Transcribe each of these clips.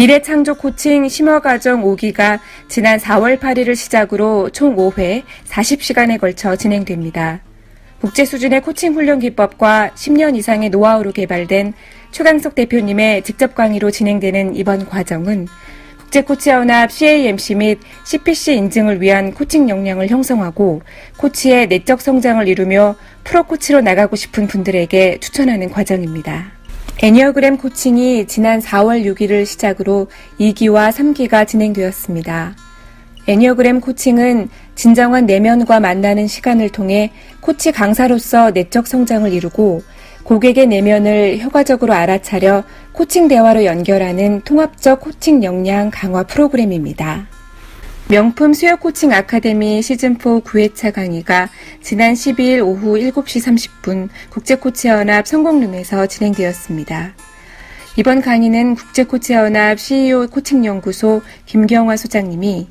미래창조 코칭 심화과정 5기가 지난 4월 8일을 시작으로 총 5회 40시간에 걸쳐 진행됩니다. 국제 수준의 코칭 훈련 기법과 10년 이상의 노하우로 개발된 최강석 대표님의 직접 강의로 진행되는 이번 과정은 국제 코치연합 CAMC 및 CPC 인증을 위한 코칭 역량을 형성하고 코치의 내적 성장을 이루며 프로 코치로 나가고 싶은 분들에게 추천하는 과정입니다. 애니어그램 코칭이 지난 4월 6일을 시작으로 2기와 3기가 진행되었습니다. 애니어그램 코칭은 진정한 내면과 만나는 시간을 통해 코치 강사로서 내적 성장을 이루고 고객의 내면을 효과적으로 알아차려 코칭 대화로 연결하는 통합적 코칭 역량 강화 프로그램입니다. 명품 수요 코칭 아카데미 시즌4 9회차 강의가 지난 12일 오후 7시 30분 국제코치연합 성공룸에서 진행되었습니다. 이번 강의는 국제코치연합 CEO 코칭연구소 김경화 소장님이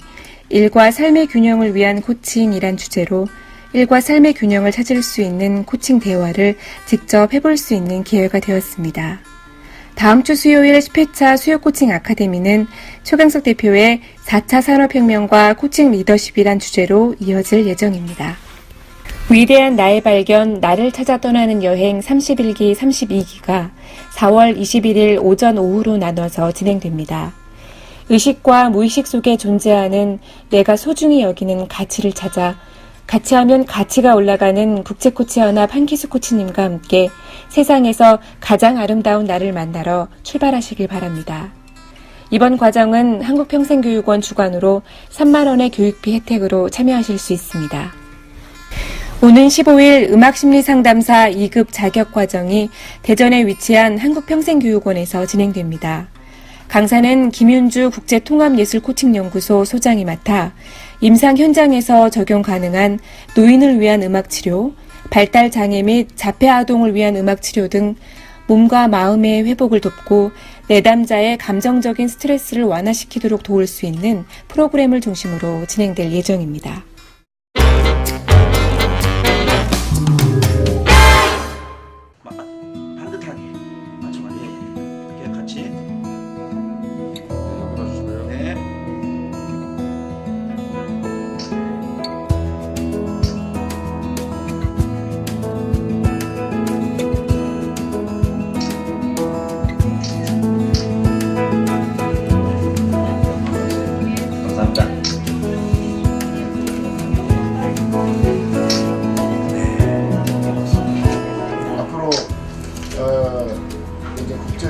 일과 삶의 균형을 위한 코칭이란 주제로 일과 삶의 균형을 찾을 수 있는 코칭 대화를 직접 해볼 수 있는 기회가 되었습니다. 다음 주 수요일 10회차 수요 코칭 아카데미는 최강석 대표의 4차 산업혁명과 코칭 리더십이란 주제로 이어질 예정입니다. 위대한 나의 발견, 나를 찾아 떠나는 여행 31기, 32기가 4월 21일 오전 오후로 나눠서 진행됩니다. 의식과 무의식 속에 존재하는 내가 소중히 여기는 가치를 찾아 같이 하면 가치가 올라가는 국제코치연합 한기수 코치님과 함께 세상에서 가장 아름다운 나를 만나러 출발하시길 바랍니다. 이번 과정은 한국평생교육원 주관으로 3만원의 교육비 혜택으로 참여하실 수 있습니다. 오는 15일 음악심리상담사 2급 자격 과정이 대전에 위치한 한국평생교육원에서 진행됩니다. 강사는 김윤주 국제통합예술코칭연구소 소장이 맡아 임상 현장에서 적용 가능한 노인을 위한 음악 치료, 발달 장애 및 자폐 아동을 위한 음악 치료 등 몸과 마음의 회복을 돕고 내담자의 감정적인 스트레스를 완화시키도록 도울 수 있는 프로그램을 중심으로 진행될 예정입니다.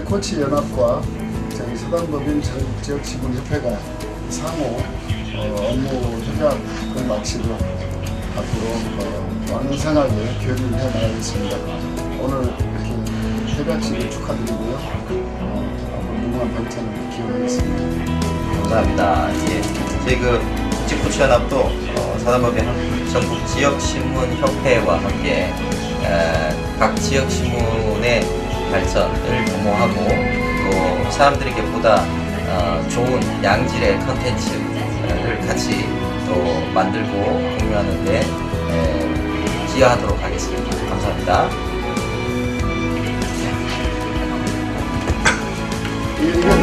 코치 연합과 저희 서당법인 전국 지역 시군 협회가 상호 어, 업무 협약을 마치고 앞으로 어, 왕성하게 교류를 해 나가겠습니다. 오늘 이렇게 협약식을 축하드리고요. 어, 무궁한 발전을 기원하겠습니다. 감사합니다. 예, 저희 그 국제코치연합도 어, 사단법인 한- 전국 지역신문협회와 함께 에, 각 지역신문의 발전을 도모하고 또 사람들에게 보다 어, 좋은 양질의 컨텐츠를 같이 또 만들고 공유하는데 에, 기여하도록 하겠습니다. 감사합니다. 예, 예.